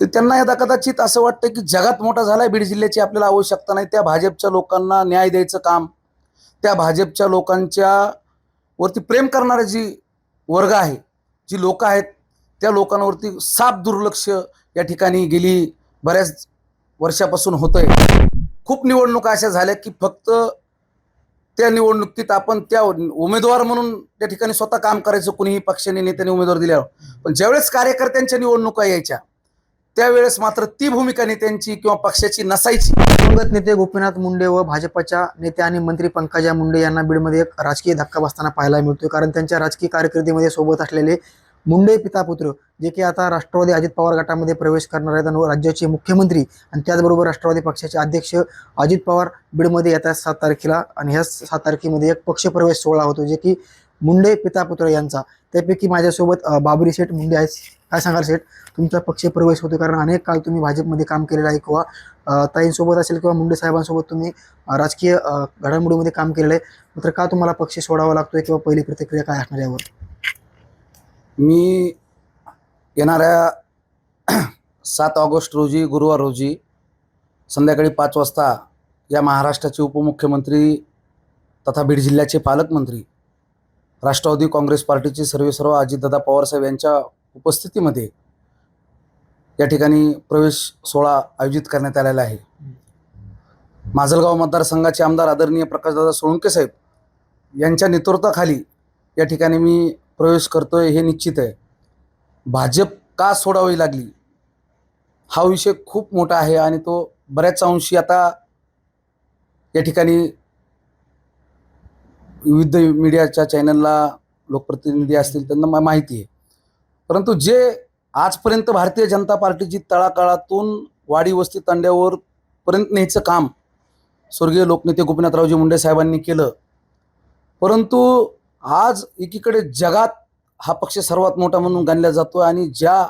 तर त्यांना यदा कदाचित असं वाटतं की जगात मोठा झालाय बीड जिल्ह्याची आपल्याला आवश्यकता नाही. त्या भाजपच्या लोकांना न्याय द्यायचं काम त्या भाजपच्या लोकांच्या वरती प्रेम करणारे जी वर्ग आहे जी लोकं आहेत त्या लोकांवरती साप दुर्लक्ष या ठिकाणी गेली बऱ्याच वर्षापासून होतंय. खूप निवडणुका अशा झाल्या की फक्त त्या निवडणुकीत आपण त्या उमेदवार म्हणून त्या ठिकाणी स्वतः काम करायचं कुणीही पक्षाने नेत्याने उमेदवार दिल्यावर. पण ज्यावेळेस कार्यकर्त्यांच्या निवडणुका यायच्या त्यावेळेस मात्र ती भूमिका नेत्यांची किंवा पक्षाची नसायची. दिवंगत नेते गोपीनाथ मुंडे व भाजपच्या नेते आणि मंत्री पंकजा मुंडे यांना बीडमध्ये एक राजकीय धक्का बसताना पाहायला मिळतोय. कारण त्यांच्या राजकीय कारकिर्दीमध्ये सोबत असलेले मुंडे पितापुत्र जे की आता राष्ट्रवादी अजित पवार गटामध्ये प्रवेश करणार आहेत आणि राज्याचे मुख्यमंत्री आणि त्याचबरोबर राष्ट्रवादी पक्षाचे अध्यक्ष अजित पवार बीडमध्ये येतात सात तारखेला आणि ह्या सात तारखेमध्ये एक पक्षप्रवेश सोहळा होतो जे की मुंडे पितापुत्र यांचा. त्यापैकी माझ्यासोबत बाबरी शेठ मुंडे आहेत. काय सांगाल सेठ? तुमचा पक्ष प्रवेश होतो कारण अनेक काळ तुम्ही भाजपमध्ये काम केलेलं आहे किंवा ताईंसोबत असेल किंवा मुंडे साहेबांसोबत तुम्ही राजकीय घडामोडीमध्ये काम केलेलं आहे. मात्र का तुम्हाला पक्ष सोडावा लागतोय किंवा पहिली प्रतिक्रिया काय असणार यावर? मी येणाऱ्या सात ऑगस्ट रोजी गुरुवार रोजी संध्याकाळी पाच वाजता या महाराष्ट्राचे उपमुख्यमंत्री तथा बीड जिल्ह्याचे पालकमंत्री राष्ट्रवादी काँग्रेस पार्टीचे सर्वेसर्व अजितदादा पवारसाहेब यांच्या उपस्थितीमध्ये या ठिकाणी प्रवेश सोहळा आयोजित करण्यात आलेला आहे. माजलगाव मतदारसंघाचे आमदार आदरणीय प्रकाशदादा सोळंके साहेब यांच्या नेतृत्वाखाली या ठिकाणी मी प्रवेश करतोय हे निश्चित आहे. भाजप का सोडावी लागली? हा विषय खूप मोठा आहे आणि तो बऱ्याच अंशी आता या ठिकाणी विविध मीडियाच्या चॅनलला लोकप्रतिनिधी असतील त्यांना माहिती आहे. परंतु जे आजपर्यंत भारतीय जनता पार्टीची तळाकाळातून वाडी वस्ती तांड्यावर पर्यंत न्यायचं काम स्वर्गीय लोकनेते गोपीनाथरावजी मुंडे साहेबांनी केलं. परंतु आज एकीकडे जगात हा पक्ष सर्वात मोठा म्हणून गणला जातो आणि ज्या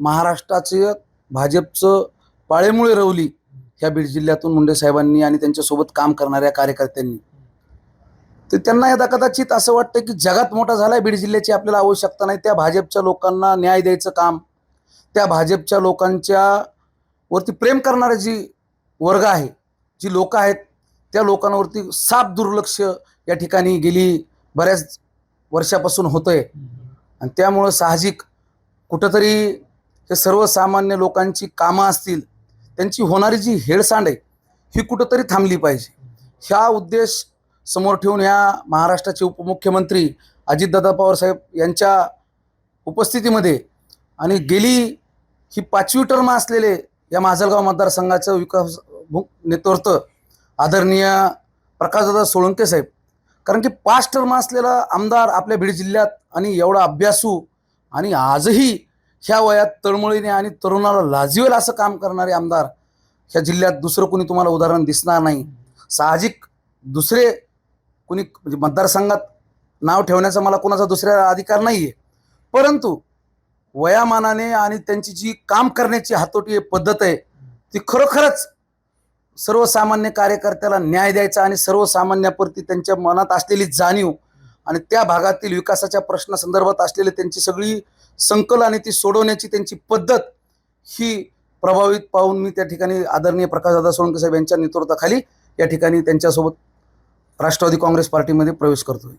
महाराष्ट्राचे भाजपचं पाळेमुळे रवली ह्या बीड जिल्ह्यातून मुंडे साहेबांनी आणि त्यांच्यासोबत काम करणाऱ्या कार्यकर्त्यांनी तर त्यांना यदा कदाचित असं वाटतं की जगात मोठा झालाय बीड जिल्ह्याची आपल्याला आवश्यकता नाही. त्या भाजपच्या लोकांना न्याय द्यायचं काम त्या भाजपच्या लोकांच्या वरती प्रेम करणारे जी वर्ग आहे जी लोक आहेत त्या लोकांवरती साप दुर्लक्ष या ठिकाणी गेली बऱ्याच वर्षापासून होतंय. आणि त्यामुळं साहजिक कुठंतरी हे सर्वसामान्य लोकांची कामं असतील त्यांची होणारी जी हेळसांड आहे ही कुठंतरी थांबली पाहिजे. ह्या उद्देश समोर ठेवून ह्या महाराष्ट्राचे उपमुख्यमंत्री अजितदादा पवारसाहेब यांच्या उपस्थितीमध्ये आणि गेली ही पाचवी टर्म असलेले या माजलगाव मतदारसंघाचं विकास नेतृत्व आदरणीय प्रकाशदादा सोळंके साहेब. कारण की पाच टर्म असलेला आमदार आपल्या बीड जिल्ह्यात आणि एवढा अभ्यासू आणि आजही ह्या वयात तळमळीने आणि तरुणाला लाजिवेल असं काम करणारे आमदार ह्या जिल्ह्यात दुसरं कोणी तुम्हाला उदाहरण दिसणार नाही. साहजिक दुसरे कुणी म्हणजे मतदारसंघात नाव ठेवण्याचा मला कोणाचा दुसऱ्या अधिकार नाही आहे परंतु वयामानाने आणि त्यांची जी काम करण्याची हातोटी पद्धत आहे ती खरोखरच सर्वसामान्य कार्यकर्त्याला न्याय द्यायचा आणि सर्वसामान्याप्रती त्यांच्या मनात असलेली जाणीव आणि त्या भागातील विकासाच्या प्रश्नासंदर्भात असलेली त्यांची सगळी संकल आणि ती सोडवण्याची त्यांची पद्धत ही प्रभावित पाहून मी त्या ठिकाणी आदरणीय प्रकाशदादा सोळंके साहेब यांच्या नेतृत्वाखाली या ठिकाणी त्यांच्यासोबत राष्ट्रवादी काँग्रेस पार्टीमध्ये प्रवेश करतोय.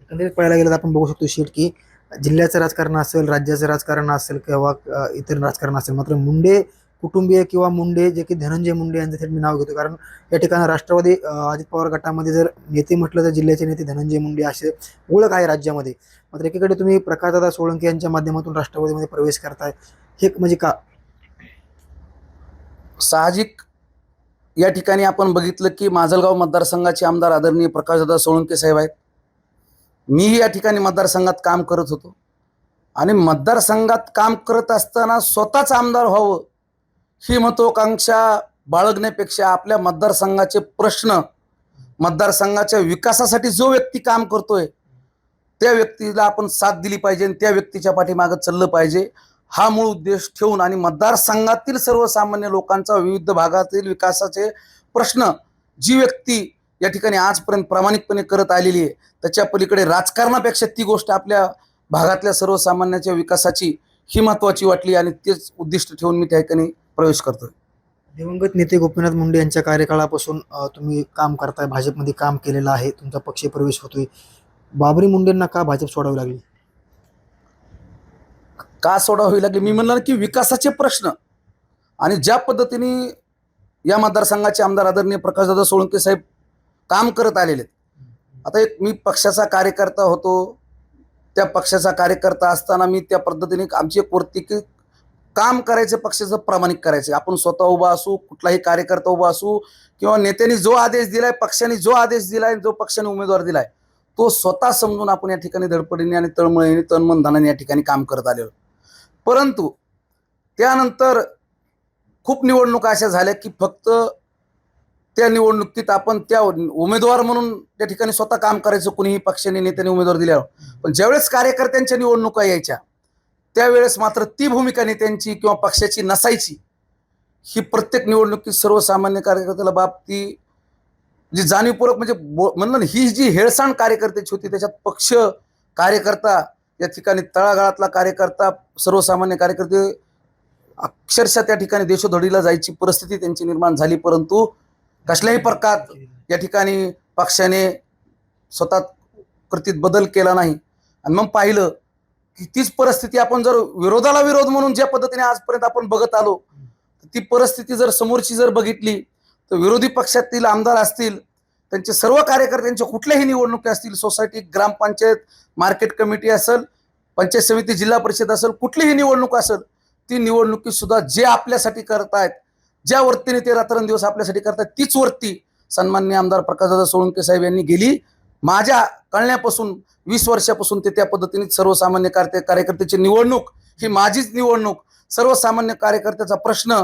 एकंदरीत पाहायला गेलं तर आपण बघू शकतो शेठ की जिल्ह्याचं राजकारण असेल राज्याचं राजकारण असेल किंवा अ, इतर राजकारण असेल मात्र मुंडे कुटुंबीय किंवा मुंडे जे की धनंजय मुंडे यांचं थेट मी नाव घेतो. कारण या ठिकाणी राष्ट्रवादी अ, अजित पवार गटामध्ये जर नेते म्हटलं तर जिल्ह्याचे नेते धनंजय मुंडे असे ओळख आहे राज्यामध्ये. मात्र एकीकडे तुम्ही प्रकाशदादा सोळंके यांच्या माध्यमातून राष्ट्रवादीमध्ये प्रवेश करताय. हे म्हणजे का? साहजिक या ठिकाणी आपण बघितलं की माजलगाव मतदारसंघाचे आमदार आदरणीय प्रकाशदादा सोळंके साहेब आहेत. मीही या ठिकाणी मतदारसंघात काम करत होतो. आणि मतदारसंघात काम करत असताना स्वतःच आमदार व्हावं ही महत्वाकांक्षा बाळगण्यापेक्षा आपल्या मतदारसंघाचे प्रश्न मतदारसंघाच्या विकासासाठी जो व्यक्ती काम करतोय त्या व्यक्तीला आपण साथ दिली पाहिजे आणि त्या व्यक्तीच्या पाठीमागं चाललं पाहिजे. हा मूळ उद्देश ठेवून आणि मतदारसंघातील सर्वसामान्य लोकांचा विविध भागातील विकासाचे प्रश्न जी व्यक्ती या ठिकाणी आजपर्यंत प्रामाणिकपणे करत आलेली आहे त्याच्या पलीकडे राजकारणापेक्षा ती गोष्ट आपल्या भागातल्या सर्वसामान्याच्या विकासाची ही महत्त्वाची वाटली आणि तेच उद्दिष्ट ठेवून मी त्या ठिकाणी प्रवेश करतोय. दिवंगत नेते गोपीनाथ मुंडे यांच्या कार्यकाळापासून तुम्ही काम करताय भाजपमध्ये काम केलेलं आहे तुमचा पक्ष प्रवेश होतोय. बाबरी मुंडेंना का भाजप सोडावी लागली? का सोडावी लागले? मी म्हणलं की विकासाचे प्रश्न. आणि ज्या पद्धतीने या मतदारसंघाचे आमदार आदरणीय प्रकाशदादा सोळंके साहेब काम करत आलेले आहेत. आता एक मी पक्षाचा कार्यकर्ता होतो. त्या पक्षाचा कार्यकर्ता असताना मी त्या पद्धतीने आमची एक वृत्ती की काम करायचं पक्षाचं प्रामाणिक करायचं. आपण स्वतः उभा असू कुठलाही कार्यकर्ता उभा असू किंवा नेत्यांनी जो आदेश दिलाय पक्षाने जो आदेश दिलाय जो पक्षाने उमेदवार दिलाय तो स्वतः समजून आपण या ठिकाणी धडपडीने आणि तळमळीने तनमनधनाने या ठिकाणी काम करत आलेलो. परंतु त्यानंतर खूप निवडणुका अशा झाल्या की फक्त त्या निवडणुकीत आपण त्या उमेदवार म्हणून त्या ठिकाणी स्वतः काम करायचं कुणीही पक्षाने नेत्याने उमेदवार दिल्यावर. पण ज्यावेळेस कार्यकर्त्यांच्या निवडणुका यायच्या त्यावेळेस मात्र ती भूमिका नेत्यांची किंवा पक्षाची नसायची ही प्रत्येक निवडणुकीत सर्वसामान्य कार्यकर्त्याला बाब ती जी जाणीवपूर्वक म्हणजे बो- म्हणलं ही जी हेळसांड कार्यकर्त्याची होती त्याच्यात पक्ष कार्यकर्ता या ठिकाणी तळागाळातला कार्यकर्ता सर्वसामान्य कार्यकर्ते अक्षरशः त्या ठिकाणी देशोधडीला जायची परिस्थिती त्यांची निर्माण झाली. परंतु कसल्याही प्रकारात या ठिकाणी पक्षाने स्वतः कृतीत बदल केला नाही. आणि मग पाहिलं की तीच परिस्थिती आपण जर विरोधाला विरोध म्हणून ज्या पद्धतीने आजपर्यंत आपण बघत आलो ती परिस्थिती जर समोरची जर बघितली तर विरोधी पक्षातील आमदार असतील त्यांचे सर्व कार्यकर्त्यांच्या कुठल्याही निवडणुकी असतील सोसायटी ग्रामपंचायत मार्केट कमिटी असेल पंचायत समिती जिल्हा परिषद असेल कुठलीही निवडणूक असेल ती निवडणुकीत सुद्धा जे आपल्यासाठी करतायत ज्या वृत्तीने ते रात्रंदिवस आपल्यासाठी करतायत तीच वृत्ती सन्मान्य आमदार प्रकाशदादा सोळंके साहेब यांनी गेली. माझ्या कळण्यापासून वीस वर्षापासून ते त्या पद्धतीने सर्वसामान्य कार्य कार्यकर्त्याची निवडणूक ही माझीच निवडणूक. सर्वसामान्य कार्यकर्त्याचा प्रश्न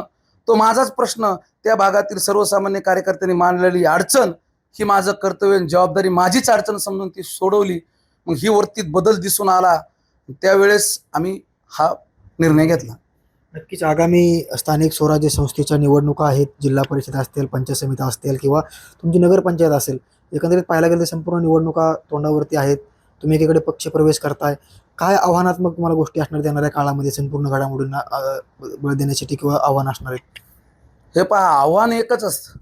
तो माझाच प्रश्न त्या भागातील सर्वसामान्य कार्यकर्त्यांनी मांडलेली अडचण ही माझं कर्तव्य आणि जबाबदारी माझीच अडचण समजून ती सोडवली. मग ही वृत्तीत बदल दिसून आला. त्यावेळेस आम्ही हा निर्णय घेतला. नक्कीच आगामी स्थानिक स्वराज्य संस्थेच्या निवडणुका आहेत. जिल्हा परिषद असतील पंचायत समिती असतील किंवा तुमची नगरपंचायत असेल एकंदरीत पाहायला गेलं तर संपूर्ण निवडणुका तोंडावरती आहेत. तुम्ही एकीकडे पक्ष प्रवेश करताय. काय आव्हानात्मक तुम्हाला गोष्टी असणार येणाऱ्या काळामध्ये? संपूर्ण घडामोडींना बळ देण्यासाठी किंवा आव्हान असणार आहेत? हे पहा आव्हान एकच असतं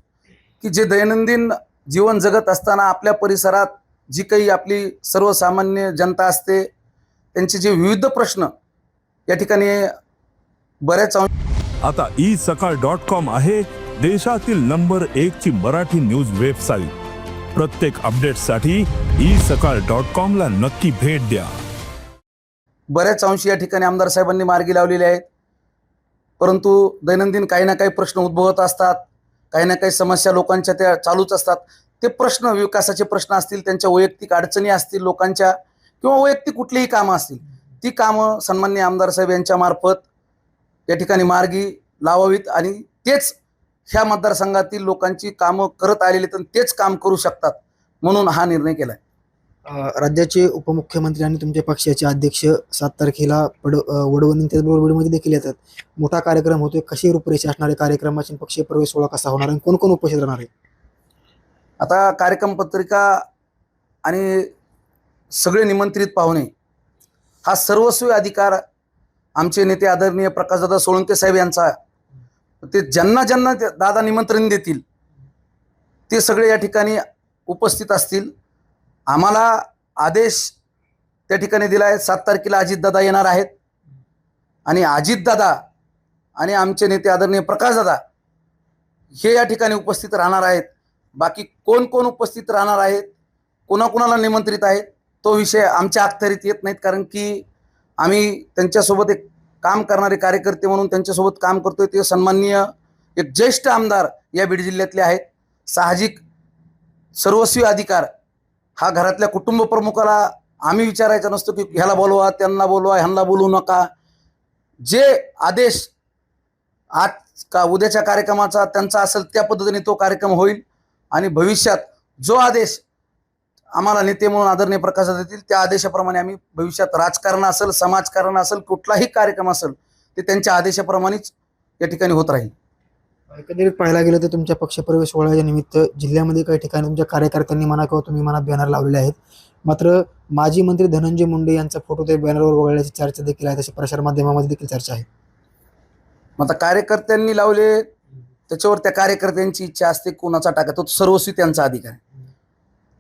की जे दैनंदिन जीवन जगत असताना आपल्या परिसरात जी काही आपली सर्वसामान्य जनता असते त्यांचे जे विविध प्रश्न या ठिकाणी बऱ्याच अंश आता ई सकाळ डॉट कॉम आहे देशातील नंबर एक ची मराठी न्यूज वेबसाईट. प्रत्येक अपडेटसाठी ई सकाळ डॉट कॉम ला नक्की भेट द्या. बऱ्याच अंशी या ठिकाणी आमदार साहेबांनी मार्गी लावलेले आहेत. परंतु दैनंदिन काही ना काही प्रश्न उद्भवत असतात. काही ना काही समस्या लोकांच्या त्या चालूच असतात. ते प्रश्न विकासाचे प्रश्न असतील त्यांच्या वैयक्तिक अडचणी असतील लोकांच्या किंवा वैयक्तिक कुठलीही कामं असतील ती कामं सन्मान्य आमदार साहेब यांच्या मार्फत या ठिकाणी मार्गी लावावीत आणि तेच ह्या मतदारसंघातील लोकांची कामं करत आलेले तर तेच काम करू शकतात म्हणून हा निर्णय केला आहे राज्याचे उपमुख्यमंत्री आणि तुमच्या पक्षाचे अध्यक्ष सात तारखेला पड वडवणी त्याचबरोबर बीडमध्ये देखील येतात. मोठा कार्यक्रम होतोय. कशी रूपरेषा असणारे कार्यक्रमाची पक्षीय प्रवेश सोहळा कसा होणार आणि कोण कोण उपस्थित राहणार आहे? आता कार्यक्रम पत्रिका आणि सगळे निमंत्रित पाहुणे हा सर्वस्वी अधिकार आमचे नेते आदरणीय प्रकाशदादा सोळंके साहेब यांचा ते ज्यांना ज्यांना दादा निमंत्रण देतील ते सगळे या ठिकाणी उपस्थित असतील. आम्हाला आदेश त्या ठिकाणी दिला आहे सात तारखेला अजितदादा येणार आहेत. आणि अजितदादा आणि आमचे नेते आदरणीय प्रकाशदादा हे या ठिकाणी उपस्थित राहणार आहेत. बाकी कोण कोण उपस्थित राहणार आहेत कोणाकोणाला निमंत्रित आहेत तो विषय आमच्या अखत्यारीत येत नाहीत. कारण की आम्ही त्यांच्यासोबत एक काम करणारे कार्यकर्ते म्हणून त्यांच्यासोबत काम करतोय. ते सन्माननीय एक ज्येष्ठ आमदार या बीड जिल्ह्यातले आहेत. साहजिक सर्वस्वी अधिकार हा घरातल्या कुटुंब प्रमुखाला आम्ही विचारायचा नसतो की ह्याला बोलवा त्यांना बोलवा ह्यांना बोलू नका. जे आदेश आज का उद्याच्या कार्यक्रमाचा त्यांचा असेल त्या पद्धतीने तो कार्यक्रम होईल आणि भविष्यात जो आदेश आम्हाला नेते म्हणून आदरणीय प्रकाशात देतील त्या आदेशाप्रमाणे आम्ही भविष्यात राजकारण असेल समाजकारण असेल कुठलाही कार्यक्रम असेल ते त्यांच्या आदेशाप्रमाणेच या ठिकाणी होत राहील. एकंदरीत पाहायला गेलं तर तुमच्या पक्षप्रवेश सोहळ्याच्या निमित्त जिल्ह्यामध्ये काही ठिकाणी तुमच्या कार्यकर्त्यांनी म्हणा किंवा तुम्ही म्हणा बॅनर लावलेले आहेत. मात्र माजी मंत्री धनंजय मुंडे यांचा फोटो त्या बॅनरवर वगळल्याची चर्चा देखील आहे. तशी प्रसार माध्यमामध्ये देखील चर्चा आहे. मग आता कार्यकर्त्यांनी लावले त्याच्यावर त्या कार्यकर्त्यांची इच्छा असते कोणाचा टाका तो सर्वस्वी त्यांचा अधिकार आहे.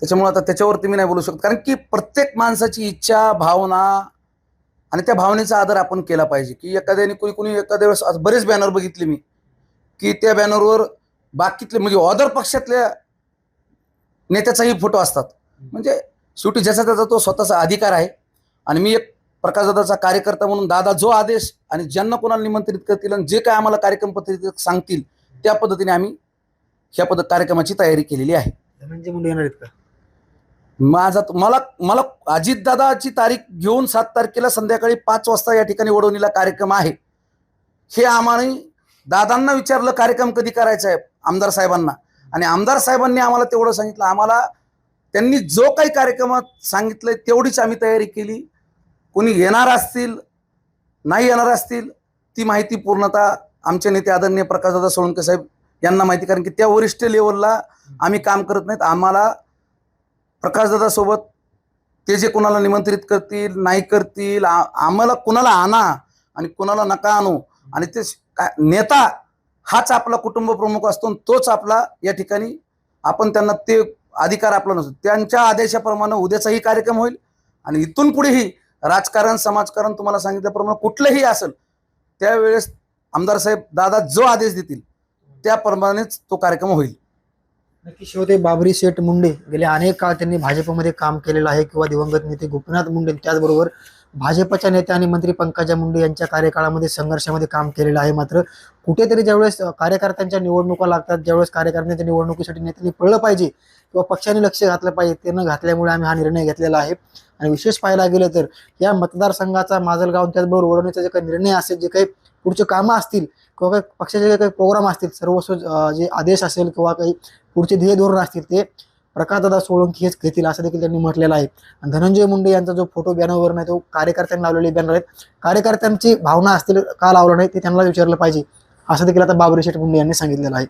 त्याच्यामुळे आता त्याच्यावरती मी नाही बोलू शकत. कारण की प्रत्येक माणसाची इच्छा भावना आणि त्या भावनेचा आदर आपण केला पाहिजे. की एखाद्याने कोणी कोणी एखाद्या वेळेस बरेच बॅनर बघितले मी. की त्या बॅनरवर बाकीतले म्हणजे ऑदर पक्षातल्या नेत्याचाही फोटो असतात. म्हणजे शेवटी ज्याचा त्याचा तो स्वतःचा अधिकार आहे. आणि मी एक प्रकाशदादाचा कार्यकर्ता म्हणून दादा जो आदेश आणि ज्यांना कोणाला निमंत्रित करतील आणि जे काय आम्हाला कार्यक्रम पत्रिकेत सांगतील त्या पद्धतीने आम्ही ह्या पद्धत कार्यक्रमाची तयारी केलेली आहे. धनंजय मुंडे येणार आहेत का? माझा मला मला अजितदादाची तारीख घेऊन सात तारखेला संध्याकाळी पाच वाजता या ठिकाणी वडवणीला कार्यक्रम आहे. हे आम्हाला दादांना विचारलं कार्यक्रम कधी करायचा आहे? आमदार साहेबांना. आणि आमदार साहेबांनी आम्हाला तेवढं सांगितलं. आम्हाला त्यांनी जो काही कार्यक्रमात सांगितलं तेवढीच आम्ही तयारी केली. कोणी येणार असतील नाही येणार असतील ती माहिती पूर्णतः आमचे नेते आदरणीय प्रकाशदादा सोळंके साहेब यांना माहिती कारण की त्या वरिष्ठ लेवलला आम्ही काम करत नाहीत. आम्हाला प्रकाशदादासोबत ते जे कोणाला निमंत्रित करतील नाही करतील आम्हाला कुणाला आणा आणि कुणाला नका आणू आणि ते नेता हाच आपला कुटुंब प्रमुख असतो तोच आपला या ठिकाणी आपण त्यांना ते अधिकार आपला नसतो. त्यांच्या आदेशाप्रमाणे उद्याचाही कार्यक्रम होईल आणि इथून पुढेही राजकारण समाजकारण तुम्हाला सांगितल्याप्रमाणे कुठलंही असेल त्यावेळेस आमदार साहेब दादा जो आदेश देतील त्याप्रमाणेच तो कार्यक्रम होईल. नक्की शेवटे बाबरी शेठ मुंडे गेले अनेक काळ त्यांनी भाजपमध्ये काम केलेलं आहे किंवा दिवंगत नेते गोपीनाथ मुंडे त्याचबरोबर भाजपच्या नेत्या आणि मंत्री पंकजा मुंडे यांच्या कार्यकाळामध्ये संघर्षामध्ये काम केलेलं आहे मात्र कुठेतरी ज्यावेळेस कार्यकर्त्यांच्या निवडणुका लागतात ज्यावेळेस कार्यकर्त्यांच्या निवडणुकीसाठी नेत्यांनी पळलं पाहिजे किंवा पक्षाने लक्ष घातलं पाहिजे ते न घातल्यामुळे आम्ही हा निर्णय घेतलेला आहे. आणि विशेष पाहायला गेलं तर या मतदारसंघाचा माजलगाव त्याचबरोबर ओढवण्याचा जे काही निर्णय असेल जे काही पुढचे कामं असतील किंवा काही पक्षाचे जे काही प्रोग्राम असतील सर्वस्व जे आदेश असेल किंवा काही पुढचे ध्येय धोरण असतील ते प्रकाशदादा सोळंकी हेच घेतील असं देखील त्यांनी म्हटलेलं आहे. आणि धनंजय मुंडे यांचा जो फोटो बॅनरवर नाही तो कार्यकर्त्यांनी लावलेले बॅनर आहेत. कार्यकर्त्यांची भावना असतील का लावलं नाही ते त्यांना विचारलं पाहिजे. असं देखील आता बाबरी शेठ मुंडे यांनी सांगितलेलं आहे.